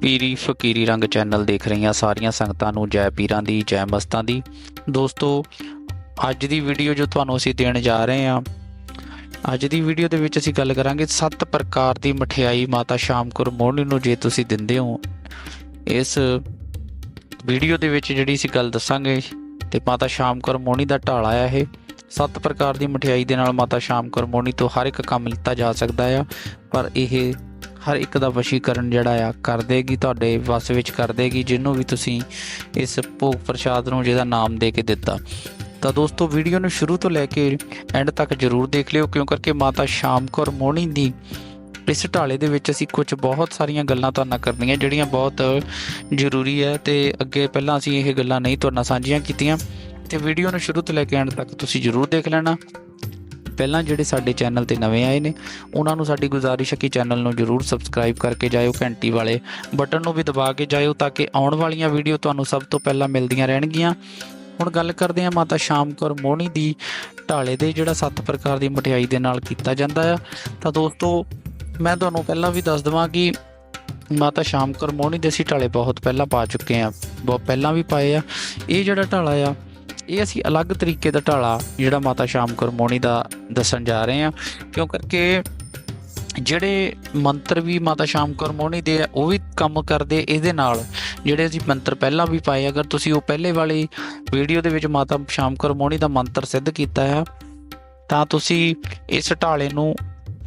ਪੀਰੀ ਫਕੀਰੀ ਰੰਗ ਚੈਨਲ ਦੇਖ ਰਹੀਆਂ ਸਾਰੀਆਂ ਸੰਗਤਾਂ ਨੂੰ ਜੈ ਪੀਰਾਂ ਦੀ, ਜੈ ਮਸਤਾਂ ਦੀ। ਦੋਸਤੋ, ਅੱਜ ਦੀ ਵੀਡੀਓ ਜੋ ਤੁਹਾਨੂੰ ਅਸੀਂ ਦੇਣ ਜਾ ਰਹੇ ਹਾਂ, ਅੱਜ ਦੀ ਵੀਡੀਓ ਦੇ ਵਿੱਚ ਅਸੀਂ ਗੱਲ ਕਰਾਂਗੇ ਸੱਤ ਪ੍ਰਕਾਰ ਦੀ ਮਠਿਆਈ ਮਾਤਾ ਸ਼ਾਮਕੁਰ ਮੋਹਣੀ ਨੂੰ ਜੇ ਤੁਸੀਂ ਦਿੰਦੇ ਹੋ। ਇਸ ਵੀਡੀਓ ਦੇ ਵਿੱਚ ਜਿਹੜੀ ਅਸੀਂ ਗੱਲ ਦੱਸਾਂਗੇ, ਤੇ ਮਾਤਾ ਸ਼ਾਮਕੁਰ ਮੋਹਣੀ ਦਾ ਢਾਲਾ ਆ ਇਹ। ਸੱਤ ਪ੍ਰਕਾਰ ਦੀ ਮਠਿਆਈ ਦੇ ਨਾਲ ਮਾਤਾ ਸ਼ਾਮ ਕੌਰ ਮੋਹਣੀ ਤੋਂ ਹਰ ਇੱਕ ਕੰਮ ਲਿੱਤਾ ਜਾ ਸਕਦਾ ਆ, ਪਰ ਇਹ ਹਰ ਇੱਕ ਦਾ ਵਸ਼ੀਕਰਨ ਜਿਹੜਾ ਆ ਕਰ ਦੇਗੀ, ਤੁਹਾਡੇ ਵਸ ਵਿੱਚ ਕਰ ਦੇਗੀ, ਜਿਹਨੂੰ ਵੀ ਤੁਸੀਂ ਇਸ ਭੋਗ ਪ੍ਰਸ਼ਾਦ ਨੂੰ ਜਿਹਦਾ ਨਾਮ ਦੇ ਕੇ ਦਿੱਤਾ। ਤਾਂ ਦੋਸਤੋ, ਵੀਡੀਓ ਨੂੰ ਸ਼ੁਰੂ ਤੋਂ ਲੈ ਕੇ ਐਂਡ ਤੱਕ ਜਰੂਰ ਦੇਖ ਲਿਓ, ਕਿਉਂ ਕਰਕੇ ਮਾਤਾ ਸ਼ਾਮ ਕੌਰ ਮੋਹਣੀ ਦੀ ਇਸ ਢਾਲੇ ਦੇ ਵਿੱਚ ਅਸੀਂ ਕੁਝ ਬਹੁਤ ਸਾਰੀਆਂ ਗੱਲਾਂ ਤੁਹਾਡੇ ਨਾਲ ਕਰਨੀਆਂ, ਜਿਹੜੀਆਂ ਬਹੁਤ ਜ਼ਰੂਰੀ ਹੈ ਤੇ ਅੱਗੇ ਪਹਿਲਾਂ ਅਸੀਂ ਇਹ ਗੱਲਾਂ ਨਹੀਂ ਤੁਹਾਡੇ ਨਾਲ ਸਾਂਝੀਆਂ ਕੀਤੀਆਂ। ਤੇ ਵੀਡੀਓ ਨੂੰ ਸ਼ੁਰੂ ਤੋਂ ਲੈ ਕੇ ਐਂਡ ਤੱਕ ਤੁਸੀਂ ਜਰੂਰ ਦੇਖ ਲੈਣਾ। ਪਹਿਲਾਂ ਜਿਹੜੇ ਸਾਡੇ ਚੈਨਲ ਤੇ ਨਵੇਂ ਆਏ ਨੇ, ਉਹਨਾਂ ਨੂੰ ਸਾਡੀ ਗੁਜ਼ਾਰਿਸ਼ ਹੈ ਕਿ ਚੈਨਲ ਨੂੰ ਜਰੂਰ ਸਬਸਕ੍ਰਾਈਬ ਕਰਕੇ ਜਾਇਓ, ਘੰਟੀ ਵਾਲੇ ਬਟਨ ਨੂੰ ਵੀ ਦਬਾ ਕੇ ਜਾਇਓ ਤਾਂ ਕਿ ਆਉਣ ਵਾਲੀਆਂ ਵੀਡੀਓ ਤੁਹਾਨੂੰ ਸਭ ਤੋਂ ਪਹਿਲਾਂ ਮਿਲਦੀਆਂ ਰਹਿਣਗੀਆਂ। ਹੁਣ ਗੱਲ ਕਰਦੇ ਹਾਂ ਮਾਤਾ ਸ਼ਾਮ ਕੌਰ ਮੋਹਣੀ ਦੀ ਢਾਲੇ ਦੇ ਜਿਹੜਾ ਸੱਤ ਪ੍ਰਕਾਰ ਦੀ ਮਠਿਆਈ ਦੇ ਨਾਲ ਕੀਤਾ ਜਾਂਦਾ ਆ। ਤਾਂ ਦੋਸਤੋ, ਮੈਂ ਤੁਹਾਨੂੰ ਪਹਿਲਾਂ ਵੀ ਦੱਸ ਦਵਾਂ ਕਿ ਮਾਤਾ ਸ਼ਾਮ ਕੌਰ ਮੋਹਣੀ ਦੇ ਅਸੀਂ ਢਾਲੇ ਬਹੁਤ ਪਹਿਲਾਂ ਪਾ ਚੁੱਕੇ ਆ ਬਹੁਤ ਪਹਿਲਾਂ ਵੀ ਪਾਏ ਆ। ਇਹ ਜਿਹੜਾ ਢਾਲਾ ਆ ਇਹ ਅਸੀਂ ਅਲੱਗ ਤਰੀਕੇ ਦਾ ਢਾਲਾ ਜਿਹੜਾ ਮਾਤਾ ਸ਼ਾਮਕੌਰ ਮੋਹਣੀ ਦਾ ਦੱਸਣ ਜਾ ਰਹੇ ਹਾਂ, ਕਿਉਂ ਕਰਕੇ ਜਿਹੜੇ ਮੰਤਰ ਵੀ ਮਾਤਾ ਸ਼ਾਮਕੌਰ ਮੋਹਣੀ ਦੇ ਆ, ਉਹ ਵੀ ਕੰਮ ਕਰਦੇ ਇਹਦੇ ਨਾਲ। ਜਿਹੜੇ ਅਸੀਂ ਮੰਤਰ ਪਹਿਲਾਂ ਵੀ ਪਾਏ, ਅਗਰ ਤੁਸੀਂ ਉਹ ਪਹਿਲੇ ਵਾਲੀ ਵੀਡੀਓ ਦੇ ਵਿੱਚ ਮਾਤਾ ਸ਼ਾਮਕੌਰ ਮੋਹਣੀ ਦਾ ਮੰਤਰ ਸਿੱਧ ਕੀਤਾ ਆ, ਤਾਂ ਤੁਸੀਂ ਇਸ ਢਾਲੇ ਨੂੰ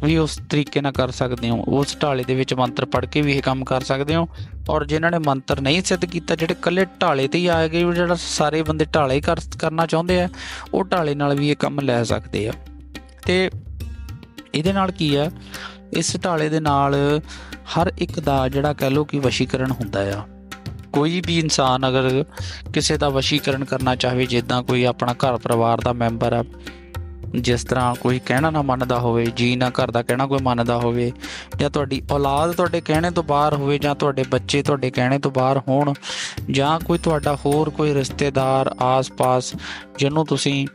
ਵੀ ਉਸ ਤਰੀਕੇ ਨਾਲ ਕਰ ਸਕਦੇ ਹੋ। ਉਸ ਢਾਲੇ ਦੇ ਵਿੱਚ ਮੰਤਰ ਪੜ੍ਹ ਕੇ ਵੀ ਇਹ ਕੰਮ ਕਰ ਸਕਦੇ ਹੋ। ਔਰ ਜਿਨ੍ਹਾਂ ਨੇ ਮੰਤਰ ਨਹੀਂ ਸਿੱਧ ਕੀਤਾ, ਜਿਹੜੇ ਕੱਲੇ ਢਾਲੇ ਤੇ ਹੀ ਆ ਗਏ ਜਿਹੜਾ ਸਾਰੇ ਬੰਦੇ ਢਾਲੇ ਕਰ, ਕਰਨਾ ਚਾਹੁੰਦੇ ਆ, ਉਹ ਢਾਲੇ ਨਾਲ ਵੀ ਇਹ ਕੰਮ ਲੈ ਸਕਦੇ ਆ। ਤੇ ਇਹਦੇ ਨਾਲ ਕੀ ਆ? ਇਸ ਢਾਲੇ ਦੇ ਨਾਲ ਹਰ ਇੱਕ ਦਾ ਜਿਹੜਾ ਕਹਿ ਲੋ ਕਿ ਵਸ਼ੀਕਰਨ ਹੁੰਦਾ ਆ। ਕੋਈ ਵੀ ਇਨਸਾਨ ਅਗਰ ਕਿਸੇ ਦਾ ਵਸ਼ੀਕਰਨ ਕਰਨਾ ਚਾਹੇ, ਜਿੱਦਾਂ ਕੋਈ ਆਪਣਾ ਘਰ ਪਰਿਵਾਰ ਦਾ ਮੈਂਬਰ ਆ ਜਿਸ ਤਰ੍ਹਾਂ ਕੋਈ ਕਹਿਣਾ ਨਾ ਮੰਨਦਾ ਹੋਵੇ, ਜੀ ਨਾ ਘਰ ਦਾ ਕਹਿਣਾ ਕੋਈ ਮੰਨਦਾ ਹੋਵੇ, ਜਾਂ ਤੁਹਾਡੀ ਔਲਾਦ ਤੁਹਾਡੇ ਕਹਿਣੇ ਤੋਂ ਬਾਹਰ ਹੋਵੇ, ਜਾਂ ਤੁਹਾਡੇ ਬੱਚੇ ਤੁਹਾਡੇ ਕਹਿਣੇ ਤੋਂ ਬਾਹਰ ਹੋਣ, ਜਾਂ ਕੋਈ ਤੁਹਾਡਾ ਹੋਰ ਕੋਈ ਰਿਸ਼ਤੇਦਾਰ, ਆਸ-ਪਾਸ, ਜਿਹਨੂੰ ਤੁਸੀਂ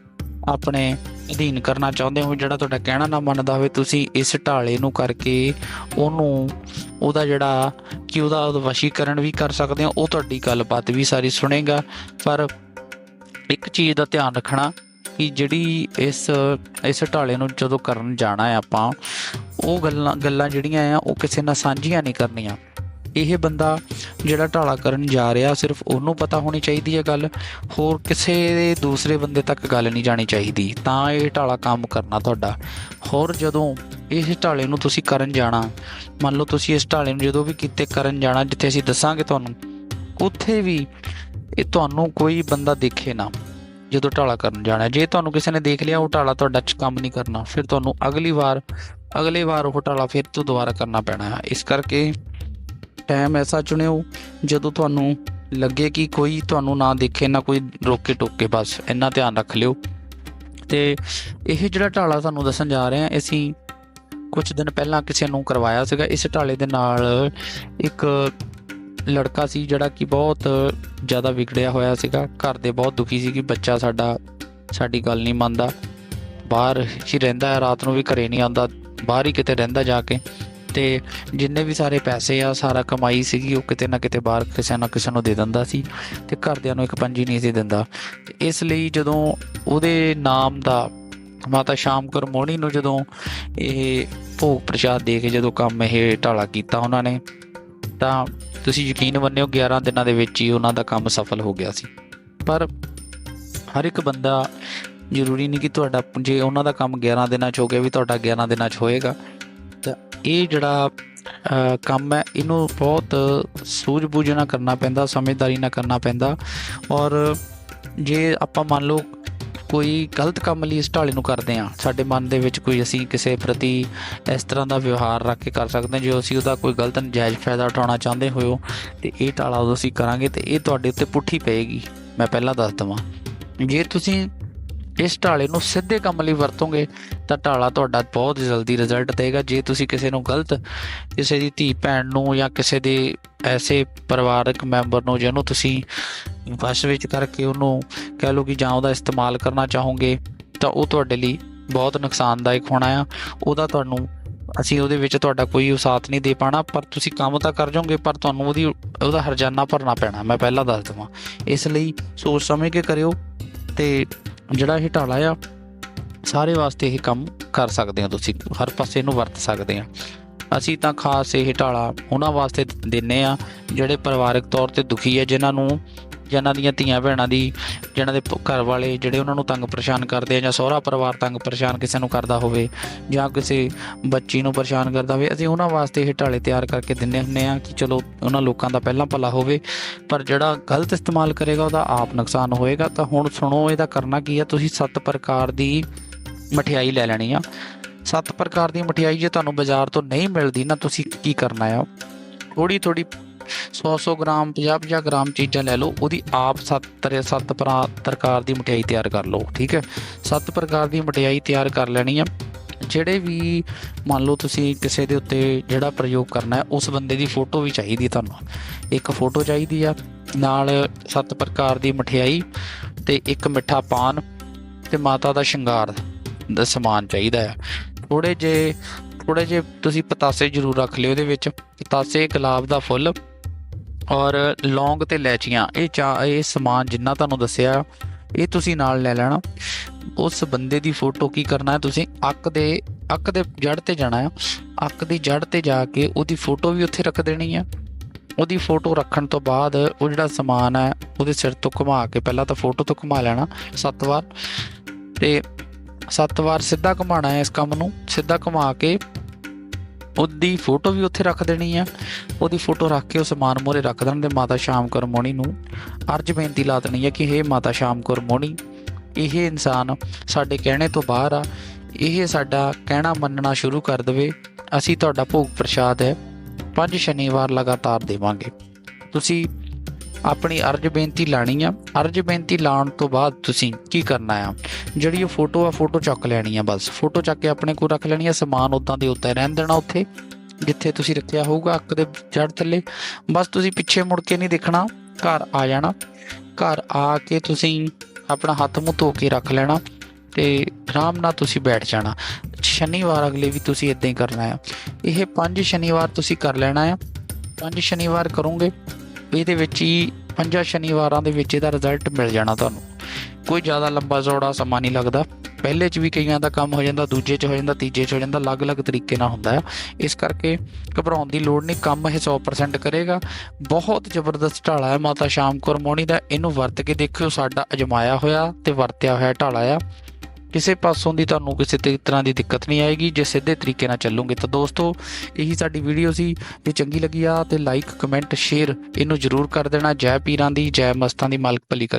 ਆਪਣੇ ਅਧੀਨ ਕਰਨਾ ਚਾਹੁੰਦੇ ਹੋ, ਜਿਹੜਾ ਤੁਹਾਡਾ ਕਹਿਣਾ ਨਾ ਮੰਨਦਾ ਹੋਵੇ, ਤੁਸੀਂ ਇਸ ਢਾਲੇ ਨੂੰ ਕਰਕੇ ਉਹਨੂੰ, ਉਹਦਾ ਜਿਹੜਾ ਕਿ ਉਹਦਾ ਵਸ਼ੀਕਰਨ ਵੀ ਕਰ ਸਕਦੇ ਹੋ, ਉਹ ਤੁਹਾਡੀ ਗੱਲਬਾਤ ਵੀ ਸਾਰੀ ਸੁਣੇਗਾ। ਪਰ ਇੱਕ ਚੀਜ਼ ਦਾ ਧਿਆਨ ਰੱਖਣਾ ਕਿ ਜਿਹੜੀ ਇਸ ਇਸ ਢਾਲੇ ਨੂੰ ਜਦੋਂ ਕਰਨ ਜਾਣਾ ਹੈ ਆਪਾਂ, ਉਹ ਗੱਲਾਂ ਗੱਲਾਂ ਜਿਹੜੀਆਂ ਆ, ਉਹ ਕਿਸੇ ਨਾਲ ਸਾਂਝੀਆਂ ਨਹੀਂ ਕਰਨੀਆਂ। ਇਹ ਬੰਦਾ ਜਿਹੜਾ ਢਾਲਾ ਕਰਨ ਜਾ ਰਿਹਾ, ਸਿਰਫ ਉਹਨੂੰ ਪਤਾ ਹੋਣੀ ਚਾਹੀਦੀ ਹੈ ਗੱਲ, ਹੋਰ ਕਿਸੇ ਦੂਸਰੇ ਬੰਦੇ ਤੱਕ ਗੱਲ ਨਹੀਂ ਜਾਣੀ ਚਾਹੀਦੀ। ਤਾਂ ਇਹ ਢਾਲਾ ਕੰਮ ਕਰਨਾ ਤੁਹਾਡਾ। ਹੋਰ ਜਦੋਂ ਇਸ ਢਾਲੇ ਨੂੰ ਤੁਸੀਂ ਕਰਨ ਜਾਣਾ, ਮੰਨ ਲਓ ਤੁਸੀਂ ਇਸ ਢਾਲੇ ਨੂੰ ਜਦੋਂ ਵੀ ਕਿਤੇ ਕਰਨ ਜਾਣਾ, ਜਿੱਥੇ ਅਸੀਂ ਦੱਸਾਂਗੇ ਤੁਹਾਨੂੰ, ਉੱਥੇ ਵੀ ਇਹ ਤੁਹਾਨੂੰ ਕੋਈ ਬੰਦਾ ਦੇਖੇ ਨਾ। ਜਦੋਂ ਢਾਲਾ ਕਰਨ ਜਾਣਾ। ਜੇ ਤੁਹਾਨੂੰ ਕਿਸੇ ਨੇ ਦੇਖ ਲਿਆ ਉਹ ਢਾਲਾ ਤੁਹਾਡਾ ਚ ਕੰਮ ਨਹੀਂ ਕਰਨਾ, ਫਿਰ ਤੁਹਾਨੂੰ ਅਗਲੀ ਵਾਰ, ਅਗਲੇ ਵਾਰ ਉਹ ਢਾਲਾ ਫਿਰ ਤੋਂ ਦੁਬਾਰਾ ਕਰਨਾ ਪੈਣਾ ਹੈ। ਇਸ ਕਰਕੇ ਟਾਈਮ ਐਸਾ ਚੁਣਿਓ, ਜਦੋਂ ਤੁਹਾਨੂੰ ਲੱਗੇ ਕਿ ਕੋਈ ਤੁਹਾਨੂੰ ਨਾ ਦੇਖੇ, ਨਾ ਕੋਈ ਰੋਕੇ ਟੋਕੇ, ਬਸ ਇੰਨਾ ਧਿਆਨ ਰੱਖ ਲਿਓ। ਤੇ ਇਹ ਜਿਹੜਾ ਢਾਲਾ ਤੁਹਾਨੂੰ ਦੱਸਣ ਜਾ ਰਹੇ ਹਾਂ, ਅਸੀਂ ਕੁਝ ਦਿਨ ਪਹਿਲਾਂ ਕਿਸੇ ਨੂੰ ਕਰਵਾਇਆ ਸੀਗਾ। ਇਸ ਢਾਲੇ ਦੇ ਨਾਲ ਇੱਕ ਲੜਕਾ ਸੀ ਜਿਹੜਾ ਕਿ ਬਹੁਤ ਜ਼ਿਆਦਾ ਵਿਗੜਿਆ ਹੋਇਆ ਸੀਗਾ। ਘਰ ਦੇ ਬਹੁਤ ਦੁਖੀ ਸੀ ਕਿ ਬੱਚਾ ਸਾਡਾ, ਸਾਡੀ ਗੱਲ ਨਹੀਂ ਮੰਨਦਾ। ਬਾਹਰ ਹੀ ਰਹਿੰਦਾ ਹੈ, ਰਾਤ ਨੂੰ ਵੀ ਘਰੇ ਨਹੀਂ ਆਉਂਦਾ, ਬਾਹਰ ਹੀ ਕਿਤੇ ਰਹਿੰਦਾ ਜਾ ਕੇ। ਤੇ ਜਿੰਨੇ ਵੀ ਸਾਰੇ ਪੈਸੇ ਆ, ਸਾਰਾ ਕਮਾਈ ਸੀਗੀ, ਉਹ ਕਿਤੇ ਨਾ ਕਿਤੇ ਬਾਹਰ ਕਿਸੇ ਨਾ ਕਿਸੇ ਨੂੰ ਦੇ ਦਿੰਦਾ ਸੀ ਤੇ ਘਰਦਿਆਂ ਨੂੰ ਇੱਕ ਪੰਜੀ ਨਹੀਂ ਸੀ ਦਿੰਦਾ। ਇਸ ਲਈ ਜਦੋਂ ਉਹਦੇ ਨਾਮ ਦਾ ਮਾਤਾ ਸ਼ਾਮਕਰ ਮੋਹਣੀ ਨੂੰ ਜਦੋਂ ਇਹ ਭੋਗ ਪ੍ਰਸ਼ਾਦ ਦੇ ਕੇ ਜਦੋਂ ਕੰਮ ਇਹ ਢਾਲਾ ਕੀਤਾ ਉਹਨਾਂ ਨੇ, ਤਾਂ ਤੁਸੀਂ ਯਕੀਨ ਮੰਨਿਓ 11 ਦਿਨਾਂ ਦੇ ਵਿੱਚ ਹੀ ਉਹਨਾਂ ਦਾ ਕੰਮ ਸਫਲ ਹੋ ਗਿਆ ਸੀ। ਪਰ ਹਰ ਇੱਕ ਬੰਦਾ ਜ਼ਰੂਰੀ ਨਹੀਂ ਕਿ ਤੁਹਾਡਾ, ਜੇ ਉਹਨਾਂ ਦਾ ਕੰਮ 11 ਦਿਨਾਂ 'ਚ ਹੋ ਗਿਆ ਵੀ ਤੁਹਾਡਾ 11 ਦਿਨਾਂ 'ਚ ਹੋਏਗਾ, ਤਾਂ ਇਹ ਜਿਹੜਾ ਕੰਮ ਹੈ, ਇਹਨੂੰ ਬਹੁਤ ਸੂਝ-ਬੂਝ ਨਾਲ ਕਰਨਾ ਪੈਂਦਾ, ਸਮਝਦਾਰੀ ਨਾਲ ਕਰਨਾ ਪੈਂਦਾ। ਔਰ ਜੇ ਆਪਾਂ ਮੰਨ ਲਓ ਕੋਈ ਗਲਤ ਕੰਮ ਲਈ ਇਸ ਢਾਲੇ ਨੂੰ ਕਰਦੇ ਆ ਸਾਡੇ ਮਨ ਦੇ ਵਿੱਚ ਕੋਈ ਅਸੀਂ ਕਿਸੇ ਪ੍ਰਤੀ ਇਸ ਤਰ੍ਹਾਂ ਦਾ ਵਿਵਹਾਰ ਰੱਖ ਕੇ ਕਰ ਸਕਦੇ ਹਾਂ। ਜੇ ਅਸੀਂ ਉਹਦਾ ਕੋਈ ਗਲਤ ਨਜਾਇਜ਼ ਫਾਇਦਾ ਉਠਾਉਣਾ ਚਾਹੁੰਦੇ ਹੋਇਓ ਤੇ ਇਹ ਢਾਲਾ ਉਦੋਂ ਅਸੀਂ ਕਰਾਂਗੇ ਤੇ ਇਹ ਤੁਹਾਡੇ ਉੱਤੇ ਪੁੱਠੀ ਪਏਗੀ। ਮੈਂ ਪਹਿਲਾਂ ਦੱਸ ਦਵਾਂ। ਜੇ ਤੁਸੀਂ ਇਸ ਢਾਲੇ ਨੂੰ ਸਿੱਧੇ ਕੰਮ ਲਈ ਵਰਤੋਗੇ, ਤਾਂ ਢਾਲਾ ਤੁਹਾਡਾ ਬਹੁਤ ਜਲਦੀ ਰਿਜ਼ਲਟ ਦੇਗਾ। ਜੇ ਤੁਸੀਂ ਕਿਸੇ ਨੂੰ ਗਲਤ, ਕਿਸੇ ਦੀ ਧੀ, ਭੈਣ ਨੂੰ ਜਾਂ ਕਿਸੇ ਦੇ ਐਸੇ ਪਰਿਵਾਰਕ ਮੈਂਬਰ ਨੂੰ, ਜਿਹਨੂੰ ਤੁਸੀਂ ਵਸ਼ ਵਿੱਚ ਕਰਕੇ ਉਹਨੂੰ ਕਹਿ ਲਓ ਕਿ ਜਾਂ ਉਹਦਾ ਇਸਤੇਮਾਲ ਕਰਨਾ ਚਾਹੋਗੇ, ਤਾਂ ਉਹ ਤੁਹਾਡੇ ਲਈ ਬਹੁਤ ਨੁਕਸਾਨਦਾਇਕ ਹੋਣਾ ਆ। ਉਹਦਾ ਤੁਹਾਨੂੰ, ਅਸੀਂ ਉਹਦੇ ਵਿੱਚ ਤੁਹਾਡਾ ਕੋਈ ਸਾਥ ਨਹੀਂ ਦੇ ਪਾਣਾ, ਪਰ ਤੁਸੀਂ ਕੰਮ ਤਾਂ ਕਰ ਜਾਓਗੇ, ਪਰ ਤੁਹਾਨੂੰ ਉਹਦੀ, ਉਹਦਾ ਹਰਜਾਨਾ ਭਰਨਾ ਪੈਣਾ। ਮੈਂ ਪਹਿਲਾਂ ਦੱਸ ਦਵਾਂ। ਇਸ ਲਈ ਸੋਚ ਸਮਝ ਕੇ ਕਰਿਓ ਤੇ ਜਿਹੜਾ ਇਹ ਢਾਲਾ ਆ, ਸਾਰੇ ਵਾਸਤੇ ਇਹ ਕੰਮ ਕਰ ਸਕਦੇ ਹੋ ਤੁਸੀਂ, ਹਰ ਪਾਸੇ ਇਹਨੂੰ ਵਰਤ ਸਕਦੇ ਆ। ਅਸੀਂ ਤਾਂ ਖਾਸ ਇਹ ਢਾਲਾ ਉਹਨਾਂ ਵਾਸਤੇ ਦਿੰਨੇ ਆ ਜਿਹੜੇ ਪਰਿਵਾਰਕ ਤੌਰ ਤੇ ਦੁਖੀ ਹੈ ਜਿਨ੍ਹਾਂ ਨੂੰ ਜਿਨ੍ਹਾਂ ਦੀਆਂ ਧੀਆਂ ਭੈਣਾਂ ਦੀ, ਜਿਨ੍ਹਾਂ ਦੇ ਘਰ ਵਾਲੇ ਜਿਹੜੇ ਉਹਨਾਂ ਨੂੰ ਤੰਗ ਪਰੇਸ਼ਾਨ ਕਰਦੇ ਆ ਜਾਂ ਸਹੁਰਾ ਪਰਿਵਾਰ ਤੰਗ ਪਰੇਸ਼ਾਨ ਕਿਸੇ ਨੂੰ ਕਰਦਾ ਹੋਵੇ ਜਾਂ ਕਿਸੇ ਬੱਚੀ ਨੂੰ ਪਰੇਸ਼ਾਨ ਕਰਦਾ ਹੋਵੇ, ਅਸੀਂ ਉਹਨਾਂ ਵਾਸਤੇ ਇਹ ਢਾਲੇ ਤਿਆਰ ਕਰਕੇ ਦਿੰਨੇ ਹੁੰਨੇ ਆ ਕਿ ਚਲੋ ਉਹਨਾਂ ਲੋਕਾਂ ਦਾ ਪਹਿਲਾਂ ਭਲਾ ਹੋਵੇ, ਪਰ ਜਿਹੜਾ ਗਲਤ ਇਸਤੇਮਾਲ ਕਰੇਗਾ ਉਹਦਾ ਆਪ ਨੁਕਸਾਨ ਹੋਏਗਾ। ਤਾਂ ਹੁਣ ਸੁਣੋ ਇਹਦਾ ਕਰਨਾ ਕੀ ਆ, ਤੁਸੀਂ ਸੱਤ ਪ੍ਰਕਾਰ ਦੀ ਮਠਿਆਈ ਲੈ ਲੈਣੀ ਆ। ਸੱਤ ਪ੍ਰਕਾਰ ਦੀ ਮਠਿਆਈ ਜੇ ਤੁਹਾਨੂੰ ਬਾਜ਼ਾਰ ਤੋਂ ਨਹੀਂ ਮਿਲਦੀ, ਨਾ ਤੁਸੀਂ ਕੀ ਕਰਨਾ ਆ? ਥੋੜੀ ਥੋੜੀ 100-100 ਗ੍ਰਾਮ 50-50 ਗ੍ਰਾਮ ਚੀਜ਼ਾਂ ਲੈ ਲਓ, ਉਹਦੀ ਆਪ ਸੱਤ ਤਰੇ ਸੱਤ ਪਰਾ- ਪ੍ਰਕਾਰ ਦੀ ਮਠਿਆਈ ਤਿਆਰ ਕਰ ਲਓ, ਠੀਕ ਹੈ? ਸੱਤ ਪ੍ਰਕਾਰ ਦੀ ਮਠਿਆਈ ਤਿਆਰ ਕਰ ਲੈਣੀ ਆ। ਜਿਹੜੇ ਵੀ ਮੰਨ ਲਓ ਤੁਸੀਂ ਕਿਸੇ ਦੇ ਉੱਤੇ ਜਿਹੜਾ ਪ੍ਰਯੋਗ ਕਰਨਾ ਹੈ, ਉਸ ਬੰਦੇ ਦੀ ਫੋਟੋ ਵੀ ਚਾਹੀਦੀ ਤੁਹਾਨੂੰ। ਇੱਕ ਫੋਟੋ ਚਾਹੀਦੀ ਆ, ਨਾਲ ਸੱਤ ਪ੍ਰਕਾਰ ਦੀ ਮਠਿਆਈ ਤੇ ਇੱਕ ਮਿੱਠਾ ਪਾਨ ਤੇ ਮਾਤਾ ਦਾ ਸ਼ਿੰਗਾਰ ਦਾ ਸਮਾਨ ਚਾਹੀਦਾ ਆ। ਥੋੜੇ ਜੇ ਥੋੜੇ ਜੇ ਤੁਸੀਂ ਪਤਾਸੇ ਜ਼ਰੂਰ ਰੱਖ ਲਿਓ ਉਹਦੇ ਵਿੱਚ। ਪਤਾਸੇ ਗੁਲਾਬ ਦਾ ਫੁੱਲ ਔਰ ਲੌਂਗ ਤੇ ਲੈਚੀਆਂ, ਇਹ ਚਾ, ਇਹ ਸਮਾਨ ਜਿੰਨਾ ਤੁਹਾਨੂੰ ਦੱਸਿਆ, ਇਹ ਤੁਸੀਂ ਨਾਲ ਲੈ ਲੈਣਾ। ਉਸ ਬੰਦੇ ਦੀ ਫੋਟੋ ਕੀ ਕਰਨਾ ਹੈ ਤੁਸੀਂ? ਅੱਕ ਦੇ ਅੱਕ ਦੇ ਜੜ ਤੇ ਜਾਣਾ ਹੈ। ਅੱਕ ਦੀ ਜੜ ਤੇ ਜਾ ਕੇ ਉਹਦੀ ਫੋਟੋ ਵੀ ਉੱਥੇ ਰੱਖ ਦੇਣੀ ਹੈ। ਉਹਦੀ ਫੋਟੋ ਰੱਖਣ ਤੋਂ ਬਾਅਦ ਉਹ ਜਿਹੜਾ ਸਮਾਨ ਹੈ, ਉਹਦੇ ਸਿਰ ਤੋਂ ਘੁਮਾ ਕੇ ਪਹਿਲਾਂ ਤਾਂ ਫੋਟੋ ਤੋਂ ਘੁਮਾ ਲੈਣਾ, ਸੱਤ ਵਾਰ। ਤੇ ਸੱਤ ਵਾਰ ਸਿੱਧਾ ਘੁਮਾਣਾ ਹੈ ਇਸ ਕੰਮ ਨੂੰ। ਸਿੱਧਾ ਘੁਮਾ ਕੇ ਉਹਦੀ ਫੋਟੋ ਵੀ ਉੱਥੇ ਰੱਖ ਦੇਣੀ ਆ। ਉਹਦੀ ਫੋਟੋ ਰੱਖ ਕੇ ਉਹ ਸਮਾਨ ਮੋਰੇ ਰੱਖ ਦੇਣ ਦੇ ਮਾਤਾ ਸ਼ਾਮ ਕੌਰ ਮੋਣੀ ਨੂੰ ਅਰਜ ਬੇਨਤੀ ਲਾ ਦੇਣੀ ਹੈ ਕਿ हे ਮਾਤਾ ਸ਼ਾਮ ਕੌਰ ਮੋਣੀ, ਇਹ ਇਨਸਾਨ ਸਾਡੇ ਕਹਿਣੇ ਤੋਂ ਬਾਹਰ ਆ। ਇਹ ਸਾਡਾ ਕਹਿਣਾ ਮੰਨਣਾ ਸ਼ੁਰੂ ਕਰ ਦੇਵੇ। ਅਸੀਂ ਤੁਹਾਡਾ ਭੋਗ ਪ੍ਰਸ਼ਾਦ ਹੈ। ਪੰਜ ਸ਼ਨੀਵਾਰ ਲਗਾਤਾਰ ਦੇਵਾਂਗੇ। ਤੁਸੀਂ ਆਪਣੀ ਅਰਜ ਬੇਨਤੀ ਲਾਣੀ ਆ। ਅਰਜ ਬੇਨਤੀ ਲਾਉਣ ਤੋਂ ਬਾਅਦ ਤੁਸੀਂ ਕੀ ਕਰਨਾ ਆ? ਜਿਹੜੀ ਉਹ ਫੋਟੋ ਆ ਫੋਟੋ ਚੱਕ ਲੈਣੀ ਆ ਬਸ। ਫੋਟੋ ਚੱਕ ਕੇ ਆਪਣੇ ਕੋਲ ਰੱਖ ਲੈਣੀ ਆ, ਸਮਾਨ ਉਦਾਂ ਦੇ ਉੱਤੇ ਰਹਿਣ ਦੇਣਾ ਉੱਥੇ, ਜਿੱਥੇ ਤੁਸੀਂ ਰੱਖਿਆ ਹੋਊਗਾ, ਅੱਕ ਦੇ ਜੜ ਥੱਲੇ। ਬਸ ਤੁਸੀਂ ਪਿੱਛੇ ਮੁੜ ਕੇ ਨਹੀਂ ਦੇਖਣਾ, ਘਰ ਆ ਜਾਣਾ। ਘਰ ਆ ਕੇ ਤੁਸੀਂ ਆਪਣਾ ਹੱਥ ਮੂੰਹ ਧੋ ਕੇ ਰੱਖ ਲੈਣਾ ਤੇ ਆਰਾਮ ਨਾਲ ਤੁਸੀਂ ਬੈਠ ਜਾਣਾ। ਸ਼ਨੀਵਾਰ ਅਗਲੇ ਵੀ ਤੁਸੀਂ ਇਦਾਂ ਹੀ ਕਰਨਾ ਆ। ਇਹ ਪੰਜ ਸ਼ਨੀਵਾਰ ਤੁਸੀਂ ਕਰ ਲੈਣਾ ਆ। ਪੰਜ ਸ਼ਨੀਵਾਰ ਕਰੋਗੇ, ਇਹਦੇ ਵਿੱਚ ਹੀ ਪੰਜਾਂ ਸ਼ਨੀਵਾਰਾਂ ਦੇ ਵਿੱਚ ਇਹਦਾ ਰਿਜ਼ਲਟ ਮਿਲ ਜਾਣਾ ਤੁਹਾਨੂੰ। ਕੋਈ ਜ਼ਿਆਦਾ ਲੰਬਾ ਚੌੜਾ ਸਮਾਂ ਨਹੀਂ ਲੱਗਦਾ। ਪਹਿਲੇ 'ਚ ਵੀ ਕਈਆਂ ਦਾ ਕੰਮ ਹੋ ਜਾਂਦਾ, ਦੂਜੇ 'ਚ ਹੋ ਜਾਂਦਾ, ਤੀਜੇ 'ਚ ਹੋ ਜਾਂਦਾ, ਅਲੱਗ-ਅਲੱਗ ਤਰੀਕੇ ਨਾਲ ਹੁੰਦਾ ਹੈ। ਇਸ ਕਰਕੇ ਘਬਰਾਉਣ ਦੀ ਲੋੜ ਨਹੀਂ, ਕੰਮ ਇਹ 100% ਕਰੇਗਾ। ਬਹੁਤ ਜ਼ਬਰਦਸਤ ਢਾਲਾ ਹੈ ਮਾਤਾ ਸ਼ਾਮ ਕੌਰ ਮੋਣੀ ਦਾ। ਇਹਨੂੰ ਵਰਤ ਕੇ ਦੇਖਿਓ, ਸਾਡਾ ਅਜਮਾਇਆ ਹੋਇਆ ਤੇ ਵਰਤਿਆ ਹੋਇਆ ਢਾਲਾ ਆ। ਕਿਸੇ ਪਾਸੋਂ ਦੀ ਤੁਹਾਨੂੰ ਕਿਸੇ ਤਰ੍ਹਾਂ ਦੀ ਦਿੱਕਤ ਨਹੀਂ ਆਏਗੀ, ਜੇ ਸਿੱਧੇ ਤਰੀਕੇ ਨਾਲ ਚੱਲੋਗੇ ਤਾਂ ਦੋਸਤੋ, ਇਹੀ ਸਾਡੀ ਵੀਡੀਓ ਸੀ। ਜੇ ਚੰਗੀ ਲੱਗੀ ਆ ਤੇ ਲਾਈਕ ਕਮੈਂਟ ਸ਼ੇਅਰ ਇਹਨੂੰ ਜਰੂਰ ਕਰ ਦੇਣਾ। ਜੈ ਪੀਰਾਂ ਦੀ, ਜੈ ਮਸਤਾਂ ਦੀ ਮਾਲਕ ਭਲੀ ਕਰ।